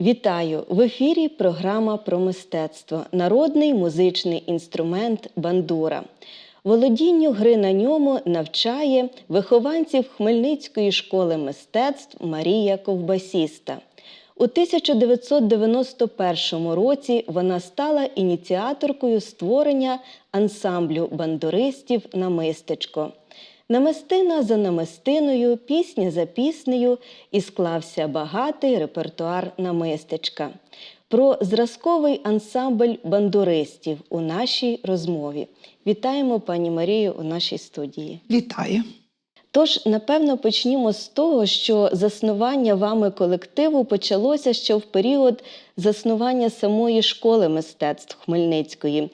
Вітаю! В ефірі програма про мистецтво, народний музичний інструмент бандура. Володінню гри на ньому навчає вихованців Хмельницької школи мистецтв Марія Ковбасіста. У 1991 році вона стала ініціаторкою створення ансамблю бандуристів Намистечко. Намистина за намистиною, пісня за піснею і склався багатий репертуар намистечка. Про зразковий ансамбль бандуристів у нашій розмові. Вітаємо пані Марію у нашій студії. Вітаю. Тож, напевно, почнімо з того, що заснування вами колективу почалося ще в період заснування самої школи мистецтв Хмельницької.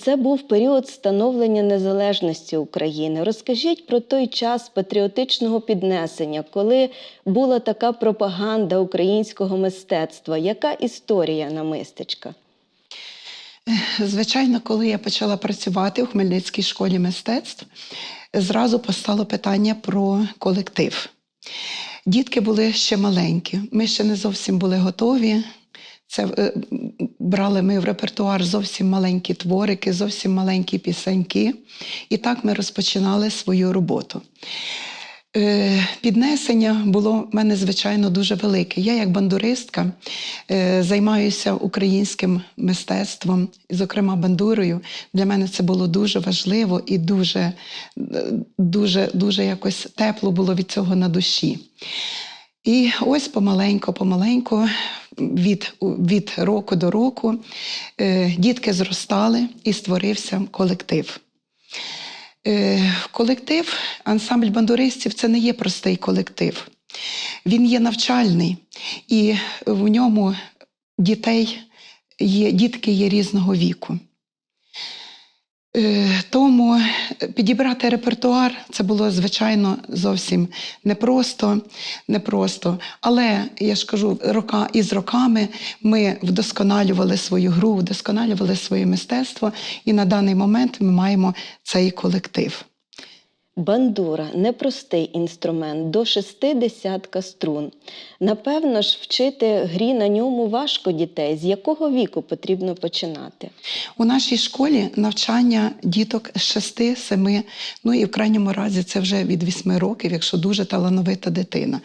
Це був період становлення незалежності України. Розкажіть про той час патріотичного піднесення, коли була така пропаганда українського мистецтва. Яка історія намистечка? Звичайно, коли я почала працювати у Хмельницькій школі мистецтв, зразу постало питання про колектив. Дітки були ще маленькі, ми ще не зовсім були готові. Це е, брали ми в репертуар зовсім маленькі творики, зовсім маленькі пісеньки. І так ми розпочинали свою роботу. Е, Піднесення було в мене, звичайно, дуже велике. Я, як бандуристка, е, займаюся українським мистецтвом, зокрема бандурою. Для мене це було дуже важливо і дуже, е, дуже, дуже якось тепло було від цього на душі. І ось помаленько, помаленько, від, від року до року, дітки зростали і створився колектив. Е, Колектив, ансамбль бандуристів це не є простий колектив. Він є навчальний, і в ньому дітей є, дітки є різного віку. Е, Тому підібрати репертуар це було, звичайно, зовсім непросто, непросто. Але я ж кажу, рока, із роками ми вдосконалювали свою гру, вдосконалювали своє мистецтво, і на даний момент ми маємо цей колектив. Бандура непростий інструмент до шести десятка струн. Напевно ж, вчити грі на ньому важко дітей. З якого віку потрібно починати? У нашій школі навчання діток з 6-7, ну і в крайньому разі це вже від 8 років, якщо дуже талановита дитина.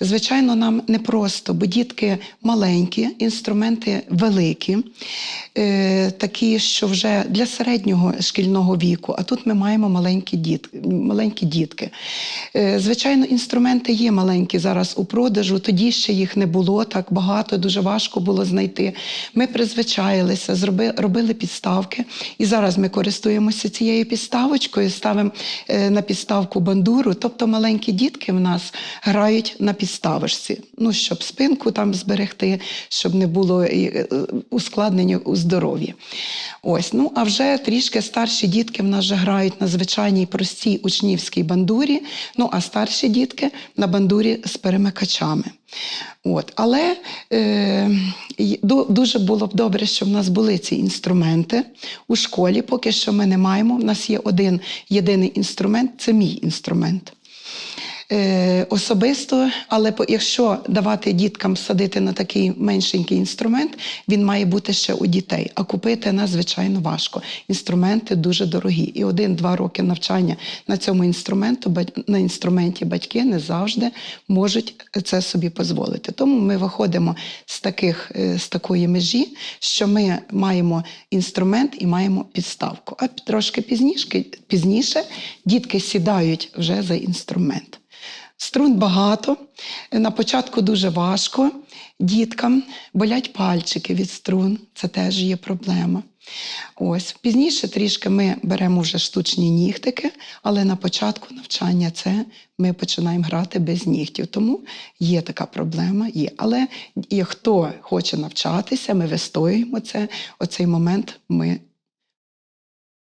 Звичайно, нам непросто, бо дітки маленькі, інструменти великі, е, такі, що вже для середнього шкільного віку, а тут ми маємо маленькі дітки. Маленькі дітки. Е, Звичайно, інструменти є маленькі зараз у продажу. Тоді ще їх не було так багато, дуже важко було знайти. Ми призвичаїлися, робили підставки. І зараз ми користуємося цією підставочкою, ставимо е, на підставку бандуру. Тобто маленькі дітки в нас грають на підставочці, ну, щоб спинку там зберегти, щоб не було е, ускладнення у здоров'ї. Ось, ну а вже трішки старші дітки в нас вже грають на звичайній простій учнівській бандурі, ну а старші дітки на бандурі з перемикачами. От. Але е, дуже було б добре, щоб в нас були ці інструменти у школі. Поки що ми не маємо. У нас є один єдиний інструмент це мій інструмент. Е, особисто, але по- якщо давати діткам садити на такий меншенький інструмент, він має бути ще у дітей. А купити надзвичайно важко. Інструменти дуже дорогі. І один-два роки навчання на цьому інструменту, на інструменті батьки не завжди можуть це собі дозволити. Тому ми виходимо з, таких, е, з такої межі, що ми маємо інструмент і маємо підставку. А трошки пізніше, пізніше дітки сідають вже за інструмент. Струн багато. На початку дуже важко діткам, болять пальчики від струн, це теж є проблема. Ось пізніше трішки ми беремо вже штучні нігтики, але на початку навчання це ми починаємо грати без нігтів. Тому є така проблема, є. Але і хто хоче навчатися, ми вистоюємо це. Оцей момент ми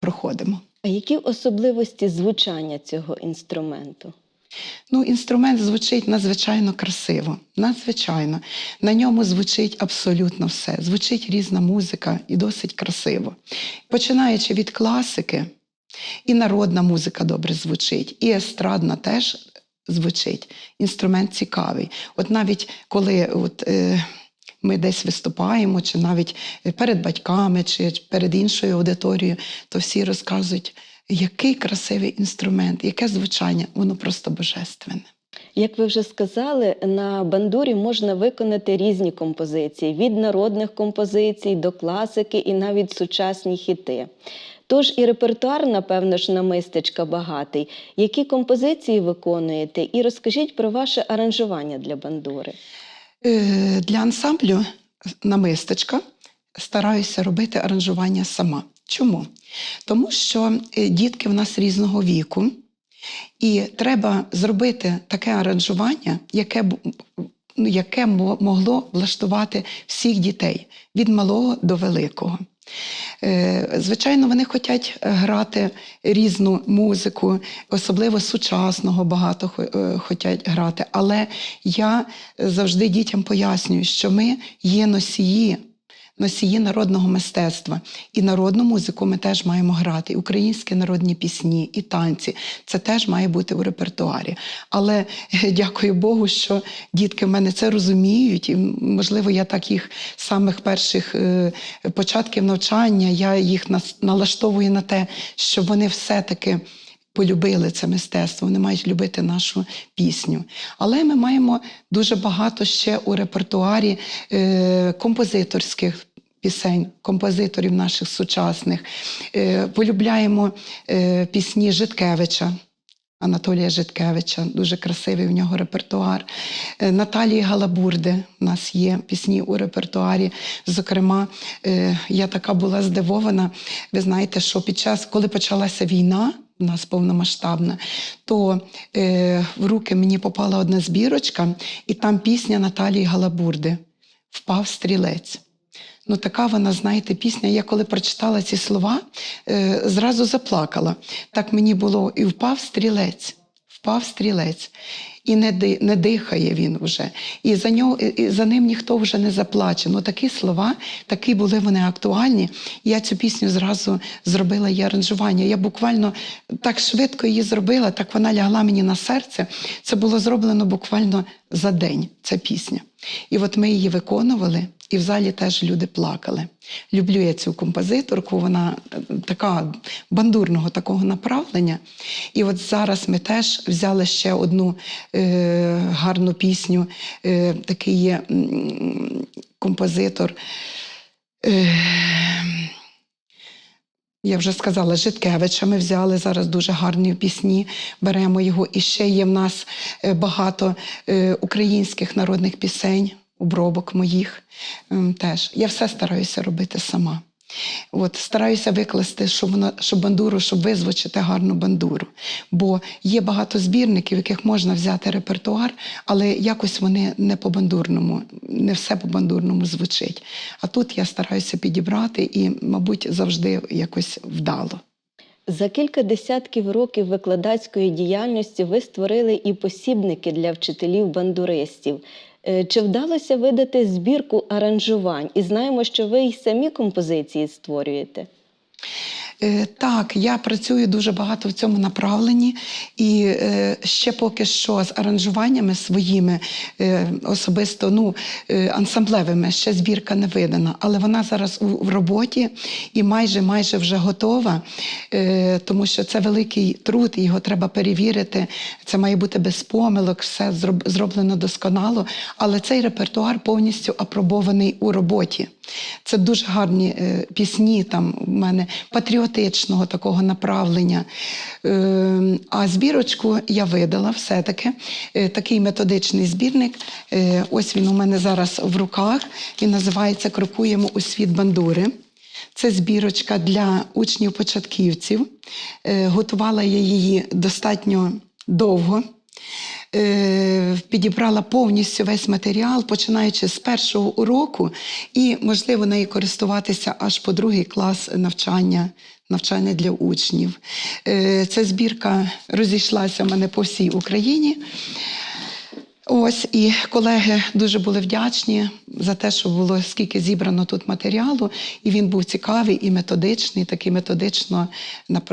проходимо. А які особливості звучання цього інструменту? Ну, інструмент звучить надзвичайно красиво, надзвичайно. На ньому звучить абсолютно все. Звучить різна музика і досить красиво. Починаючи від класики, і народна музика добре звучить, і естрадна теж звучить. Інструмент цікавий. От навіть коли от, е, ми десь виступаємо, чи навіть перед батьками, чи перед іншою аудиторією, то всі розказують, який красивий інструмент, яке звучання, воно просто божественне. Як ви вже сказали, на бандурі можна виконати різні композиції від народних композицій до класики і навіть сучасні хіти. Тож і репертуар, напевно ж, на мистечка багатий. Які композиції виконуєте? І розкажіть про ваше аранжування для бандури. Е, Для ансамблю намистечка стараюся робити аранжування сама. Чому? Тому що е, дітки в нас різного віку, і треба зробити таке аранжування, яке, ну, яке могло влаштувати всіх дітей від малого до великого. Е, Звичайно, вони хочуть грати різну музику, особливо сучасного багато е, хочуть грати. Але я завжди дітям пояснюю, що ми є носії. Носії народного мистецтва і народну музику ми теж маємо грати, і українські народні пісні, і танці. Це теж має бути у репертуарі. Але е, дякую Богу, що дітки в мене це розуміють, і можливо, я так їх з самих перших е, початків навчання я їх налаштовую на те, щоб вони все-таки. Полюбили це мистецтво, вони мають любити нашу пісню. Але ми маємо дуже багато ще у репертуарі е, композиторських пісень, композиторів наших сучасних. Е, полюбляємо е, пісні Житкевича. Анатолія Житкевича, дуже красивий в нього репертуар. Наталії Галабурди у нас є пісні у репертуарі. Зокрема, я така була здивована. Ви знаєте, що під час, коли почалася війна, у нас повномасштабна, то е, в руки мені попала одна збірочка, і там пісня Наталії Галабурди Впав стрілець. Ну, така вона, знаєте, пісня. Я коли прочитала ці слова, е, зразу заплакала. Так мені було і впав стрілець, впав стрілець. І не, не дихає він вже. І за, нього, і за ним ніхто вже не заплаче. Ну, такі слова, такі були вони актуальні. Я цю пісню зразу зробила її аранжування. Я буквально так швидко її зробила, так вона лягла мені на серце. Це було зроблено буквально за день, ця пісня. І от ми її виконували, і в залі теж люди плакали. Люблю я цю композиторку, вона е, така бандурного такого направлення. І от зараз ми теж взяли ще одну е, гарну пісню. Е, такий є композитор. Е, я вже сказала, Житкевича ми взяли зараз дуже гарні пісні, беремо його. І ще є в нас е, багато е, українських народних пісень, обробок моїх ем, теж. Я все стараюся робити сама. От, стараюся викласти, щоб, вона, щоб бандуру, щоб визвучити гарну бандуру. Бо є багато збірників, яких можна взяти репертуар, але якось вони не по бандурному, не все по бандурному звучить. А тут я стараюся підібрати і, мабуть, завжди якось вдало. За кілька десятків років викладацької діяльності ви створили і посібники для вчителів-бандуристів. Е, Чи вдалося видати збірку аранжувань? І знаємо, що ви й самі композиції створюєте. Е, Так, я працюю дуже багато в цьому направленні, і е, ще поки що з аранжуваннями своїми е, особисто ну, ансамблевими ще збірка не видана, але вона зараз в роботі і майже майже вже готова, тому що це великий труд, його треба перевірити. Це має бути без помилок, все зроб- зроблено досконало. Але цей репертуар повністю апробований у роботі. Це дуже гарні е, пісні там у мене патріотичного такого направлення. Е, а збірочку я видала все-таки. Е, такий методичний збірник. Е, ось він у мене зараз в руках. Він називається Крокуємо у світ бандури. Це збірочка для учнів-початківців. Е, Готувала я її достатньо довго. Е, Підібрала повністю весь матеріал, починаючи з першого уроку, і можливо нею користуватися аж по другий клас навчання, навчання для учнів. Е, Ця збірка розійшлася в мене по всій Україні. Ось і колеги дуже були вдячні за те, що було скільки зібрано тут матеріалу, і він був цікавий і методичний, такий методично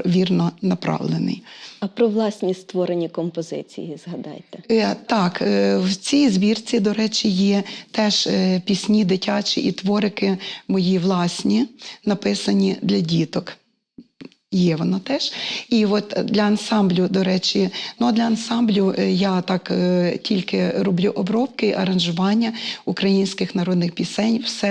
вірно направлений. А про власні створені композиції згадайте. Е, Так, е, в цій збірці, до речі, є теж е, пісні дитячі і творики мої власні, написані для діток. Є воно теж. І от для ансамблю, до речі, ну для ансамблю е, я так е, тільки роблю обробки, аранжування українських народних пісень. Все,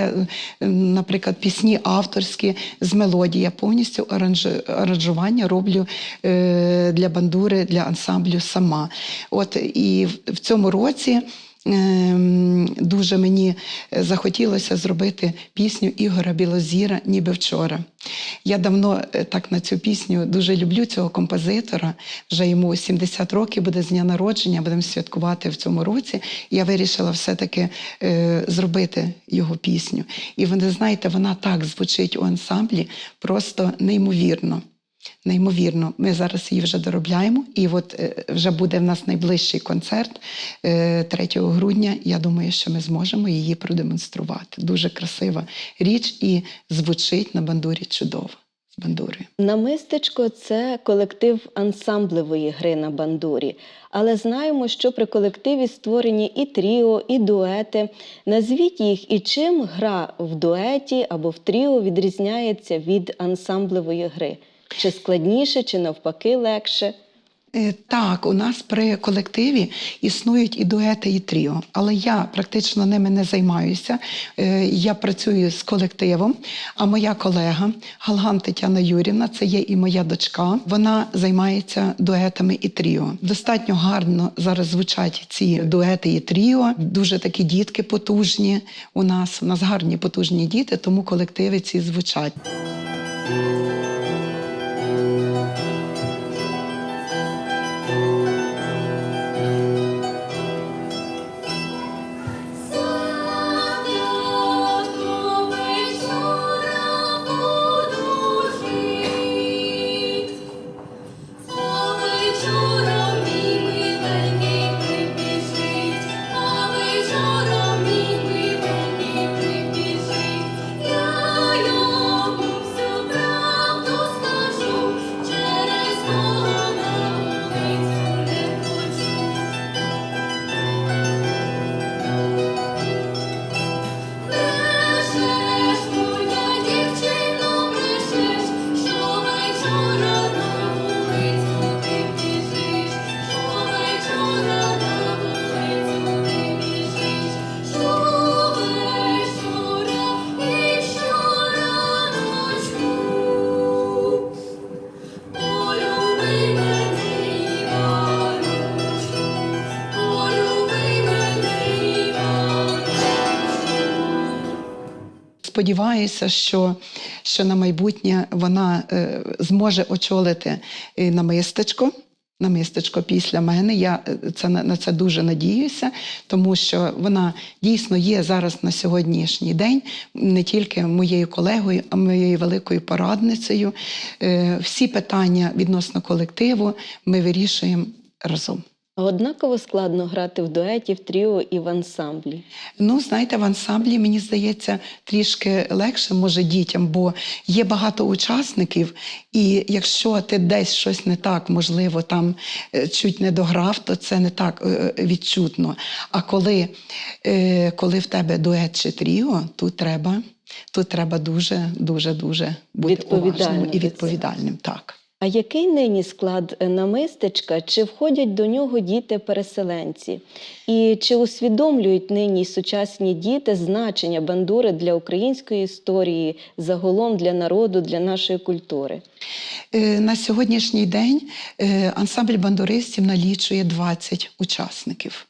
е, наприклад, пісні авторські з мелодії. Я повністю аранж- аранжування роблю е, для бандури, для ансамблю сама. От і в- в цьому році. Ем, Дуже мені захотілося зробити пісню Ігора Білозіра Ніби вчора. Я давно е, так на цю пісню дуже люблю цього композитора. Вже йому 70 років буде з дня народження, будемо святкувати в цьому році. Я вирішила все-таки е, зробити його пісню. І ви знаєте, вона так звучить у ансамблі, просто неймовірно. Неймовірно, ми зараз її вже доробляємо, і от е, вже буде в нас найближчий концерт е, 3 грудня. Я думаю, що ми зможемо її продемонструвати. Дуже красива річ і звучить на бандурі чудово з бандурою. Намистечко це колектив ансамблевої гри на бандурі. Але знаємо, що при колективі створені і тріо, і дуети. Назвіть їх і чим гра в дуеті або в тріо відрізняється від ансамблевої гри. Чи складніше, чи навпаки легше? Е, Так, у нас при колективі існують і дуети, і тріо, але я практично ними не займаюся. Е, Я працюю з колективом, а моя колега Галган Тетяна Юрівна, це є і моя дочка. Вона займається дуетами і тріо. Достатньо гарно зараз звучать ці дуети і тріо. Дуже такі дітки потужні. У нас у нас гарні потужні діти, тому колективи ці звучать. Сподіваюся, що, що на майбутнє вона е, зможе очолити е, намистечко. Намистечко після мене. Я е, це на на це дуже надіюся, тому що вона дійсно є зараз на сьогоднішній день не тільки моєю колегою, а моєю великою порадницею. Е, Всі питання відносно колективу ми вирішуємо разом. Однаково складно грати в дуеті, в тріо і в ансамблі. Ну, знаєте, в ансамблі мені здається трішки легше може дітям, бо є багато учасників, і якщо ти десь щось не так, можливо, там е, чуть не дограв, то це не так е, відчутно. А коли, е, коли в тебе дует чи тріо, тут треба, тут треба дуже, дуже, дуже бути уважним і відповідальним. Так. А який нині склад е, намистечка? Чи входять до нього діти-переселенці? І чи усвідомлюють нині сучасні діти значення бандури для української історії, загалом для народу, для нашої культури? Е, На сьогоднішній день е, ансамбль бандуристів налічує 20 учасників.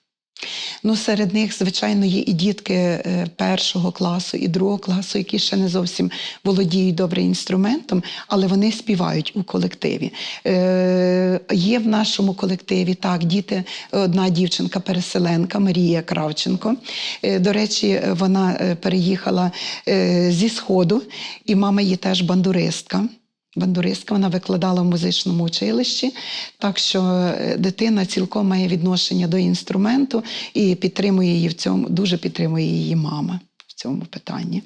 Ну, серед них, звичайно, є і дітки е, першого класу і другого класу, які ще не зовсім володіють добре інструментом, але вони співають у колективі. Е, є в нашому колективі так, діти, одна дівчинка-переселенка Марія Кравченко. Е, до речі, вона е, переїхала е, зі Сходу, і мама її теж бандуристка. Бандуристка, вона викладала в музичному училищі, так що е, дитина цілком має відношення до інструменту і підтримує її в цьому, дуже підтримує її мама в цьому питанні.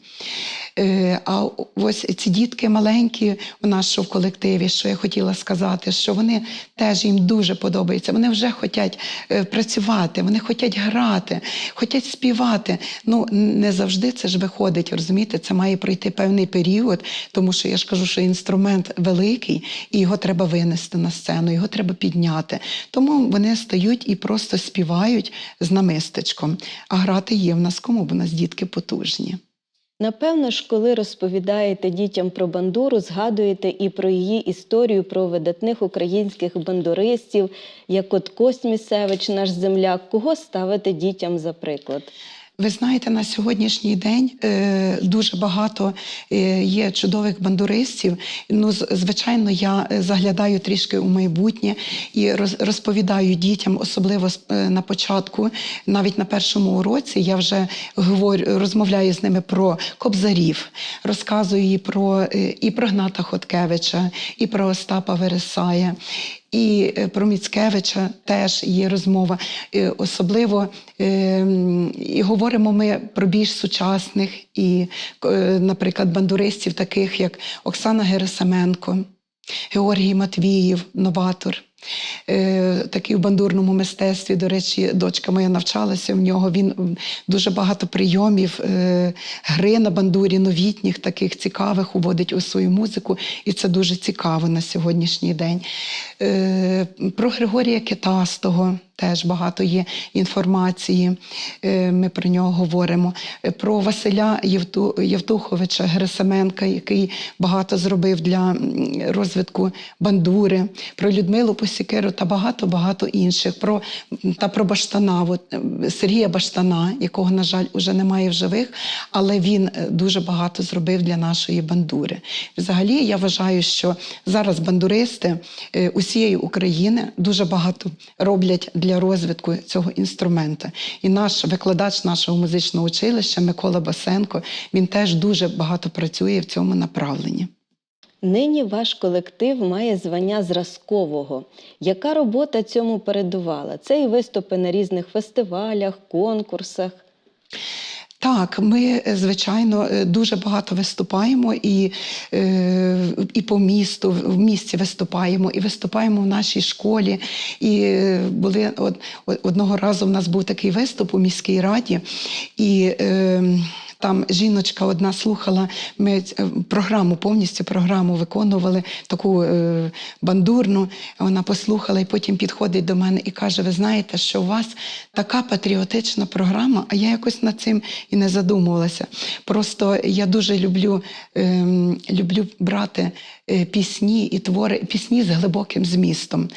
Е, А ось ці дітки маленькі у нас в колективі, що я хотіла сказати, що вони теж їм дуже подобається. Вони вже хочуть е, працювати, вони хочуть грати, хочуть співати. Ну не завжди це ж виходить, розумієте, це має пройти певний період, тому що я ж кажу, що інструмент великий, і його треба винести на сцену, його треба підняти. Тому вони стають і просто співають з намистечком. А грати є в нас кому, бо в нас дітки потужні. Напевно ж, коли розповідаєте дітям про бандуру, згадуєте і про її історію, про видатних українських бандуристів, як от Кость Місевич, наш земляк. Кого ставити дітям за приклад? Ви знаєте, на сьогоднішній день е, дуже багато е, є чудових бандуристів. Ну, звичайно, я е, заглядаю трішки у майбутнє і роз- розповідаю дітям, особливо на початку, навіть на першому уроці, я вже говорю, розмовляю з ними про кобзарів, розказую про, і про Гната Хоткевича, і про Остапа Вересая. І е, про Міцкевича теж є розмова. Е, Особливо е, і говоримо ми про більш сучасних і, е, наприклад, бандуристів, таких як Оксана Герасименко, Георгій Матвіїв, новатор. Е, Такий в бандурному мистецтві, до речі, дочка моя навчалася в нього. Він дуже багато прийомів е, гри на бандурі, новітніх, таких цікавих, уводить у свою музику, і це дуже цікаво на сьогоднішній день. Е, Про Григорія Китастого теж багато є інформації. Ми про нього говоримо. Про Василя Євтуховича Герасименка, який багато зробив для розвитку бандури, про Людмилу Посікеру та багато-багато інших. Про, та про Баштана, от, е, Сергія Баштана, якого, на жаль, уже немає в живих, але він е, дуже багато зробив для нашої бандури. Взагалі, я вважаю, що зараз бандуристи е, усієї України дуже багато роблять для розвитку цього інструмента. І наш викладач нашого музичного училища Микола Басенко він теж дуже багато працює в цьому направленні. Нині ваш колектив має звання зразкового. Яка робота цьому передувала? Це і виступи на різних фестивалях, конкурсах. Так, ми е, звичайно е, дуже багато виступаємо і, е, і по місту, в місті виступаємо, і виступаємо в нашій школі. І були од, од- одного разу в нас був такий виступ у міській раді, і е, там жіночка одна слухала, ми е, програму, повністю програму виконували, таку е, бандурну. Вона послухала і потім підходить до мене і каже: Ви знаєте, що у вас така патріотична програма, а я якось над цим і не задумувалася. Просто я дуже люблю, ем, люблю брати е, пісні і твори, пісні з глибоким змістом.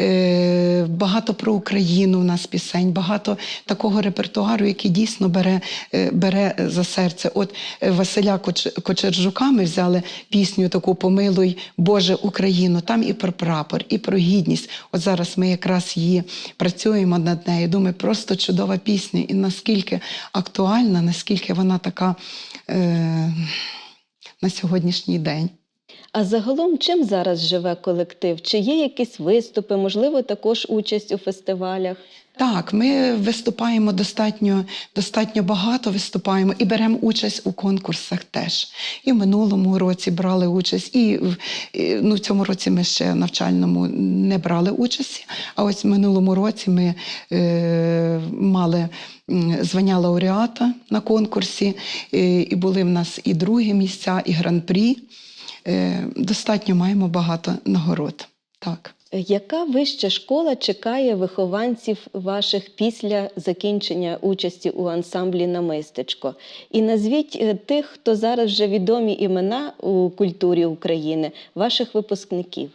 Е, багато про Україну у нас пісень, багато такого репертуару, який дійсно бере, е, бере за серце. От е, Василя Коч- Кочержука ми взяли пісню таку Помилуй Боже Україну. Там і про прапор, і про гідність. От зараз ми якраз її працюємо над нею. Думаю, просто чудова пісня. І наскільки актуальна, наскільки вона така е, на сьогоднішній день. А загалом чим зараз живе колектив? Чи є якісь виступи, можливо, також участь у фестивалях? Так, ми виступаємо достатньо, достатньо багато виступаємо і беремо участь у конкурсах теж. І в минулому році брали участь, і в, ну, цьому році ми ще навчальному не брали участі. А ось в минулому році ми е, мали звання лауреата на конкурсі, і, і були в нас і другі місця, і гран-прі. Е, достатньо маємо багато нагород. Так. Яка вища школа чекає вихованців ваших після закінчення участі у ансамблі на мистечко? І назвіть е, тих, хто зараз вже відомі імена у культурі України, ваших випускників.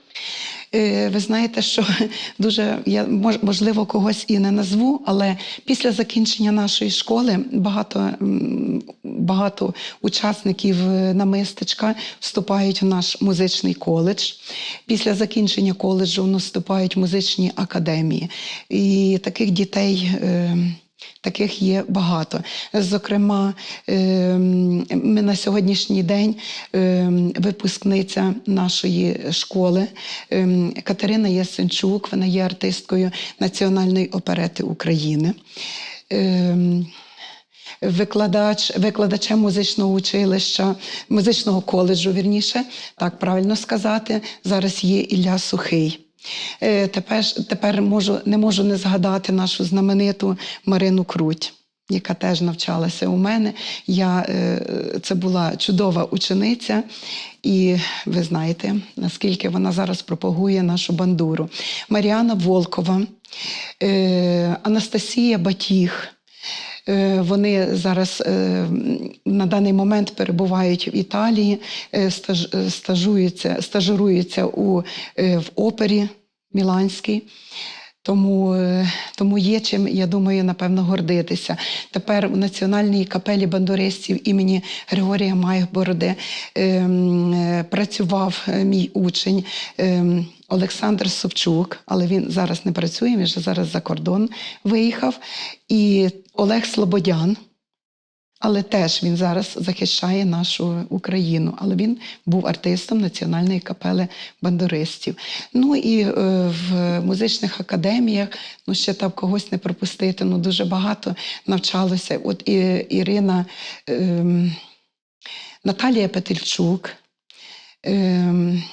Е, Ви знаєте, що дуже я можливо когось і не назву, але після закінчення нашої школи багато, багато учасників е, намистечка вступають в наш музичний коледж. Після закінчення коледжу в музичні академії. І таких дітей. Таких є багато. Зокрема, ем, ми на сьогоднішній день ем, випускниця нашої школи ем, Катерина Ясенчук, вона є артисткою Національної оперети України. Викладач, викладачем музичного училища, музичного коледжу, вірніше, так правильно сказати. Зараз є Ілля Сухий. Е, Тепер, тепер можу, не можу не згадати нашу знамениту Марину Круть, яка теж навчалася у мене. Я, е, це була чудова учениця, і ви знаєте, наскільки вона зараз пропагує нашу бандуру. Маріана Волкова, е, Анастасія Батіг. Е, Вони зараз е, на даний момент перебувають в Італії, е, стаж, е, стажуються, стажируються у, е, в опері Міланській. Тому, е, тому є чим, я думаю, напевно, гордитися. Тепер у Національній капелі бандуристів імені Григорія Майбороди ем, е, працював е, мій учень ем, Олександр Совчук, але він зараз не працює, він вже зараз за кордон виїхав. І Олег Слободян. Але теж він зараз захищає нашу Україну. Але він був артистом Національної капели бандуристів. Ну і е, в музичних академіях, ну ще там когось не пропустити, ну дуже багато навчалося. От і, Ірина ем, Наталія Петельчук ем,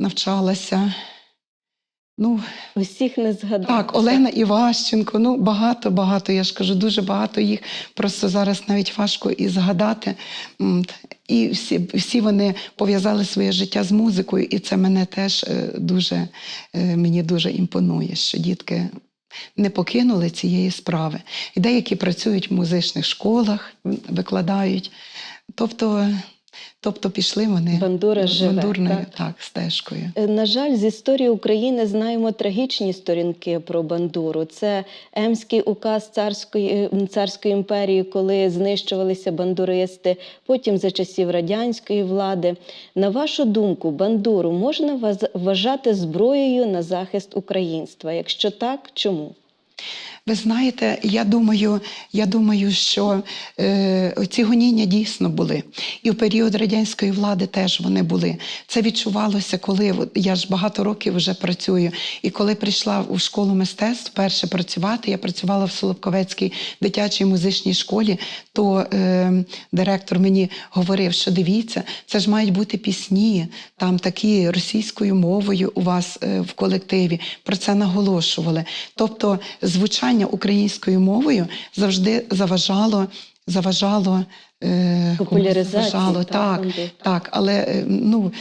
навчалася. Ну, Усіх не згадати. так, Олена Іващенко, ну багато, багато, я ж кажу, дуже багато їх. Просто зараз навіть важко і згадати. І всі, всі вони пов'язали своє життя з музикою, і це мене теж е, дуже, е, мені дуже імпонує, що дітки не покинули цієї справи. І деякі працюють в музичних школах, викладають. Тобто, тобто пішли вони Бандура живе, бандурною так. так, стежкою. Е, На жаль, з історії України знаємо трагічні сторінки про бандуру. Це Емський указ царської, царської імперії, коли знищувалися бандуристи, потім за часів радянської влади. На вашу думку, бандуру можна вважати зброєю на захист українства? Якщо так, чому? Ви знаєте, я думаю, я думаю, що е, ці гоніння дійсно були. І в період радянської влади теж вони були. Це відчувалося, коли я ж багато років вже працюю. І коли прийшла у школу мистецтв перше працювати, я працювала в Солобковецькій дитячій музичній школі, то е, директор мені говорив, що дивіться, це ж мають бути пісні, там такі російською мовою у вас е, в колективі. Про це наголошували. Тобто звучання українською мовою завжди заважало. Заважало е, заважало, так, так, але е, ну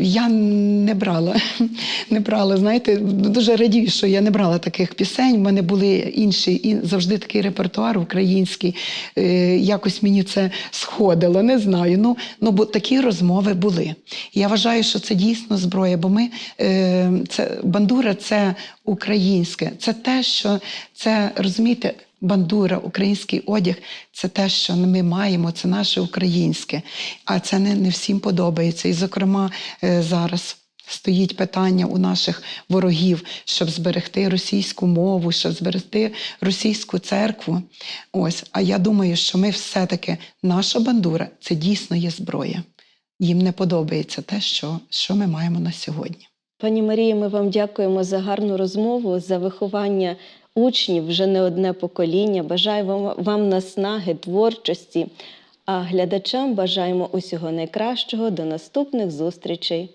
я не брала. Не брала. Знаєте, дуже радію, що я не брала таких пісень. У мене були інші і завжди такий репертуар український. Е, Якось мені це сходило. Не знаю. Ну, ну бо такі розмови були. Я вважаю, що це дійсно зброя, бо ми це бандура це українське, це те, що це розумієте. Бандура, український одяг це те, що ми маємо, це наше українське. А це не, не всім подобається. І, зокрема, е, зараз стоїть питання у наших ворогів, щоб зберегти російську мову, щоб зберегти російську церкву. Ось, а я думаю, що ми все-таки наша бандура це дійсно є зброя. Їм не подобається те, що, що ми маємо на сьогодні. Пані Марія, ми вам дякуємо за гарну розмову, за виховання учнів, вже не одне покоління. Бажаю вам, вам наснаги, творчості, а глядачам бажаємо усього найкращого до наступних зустрічей.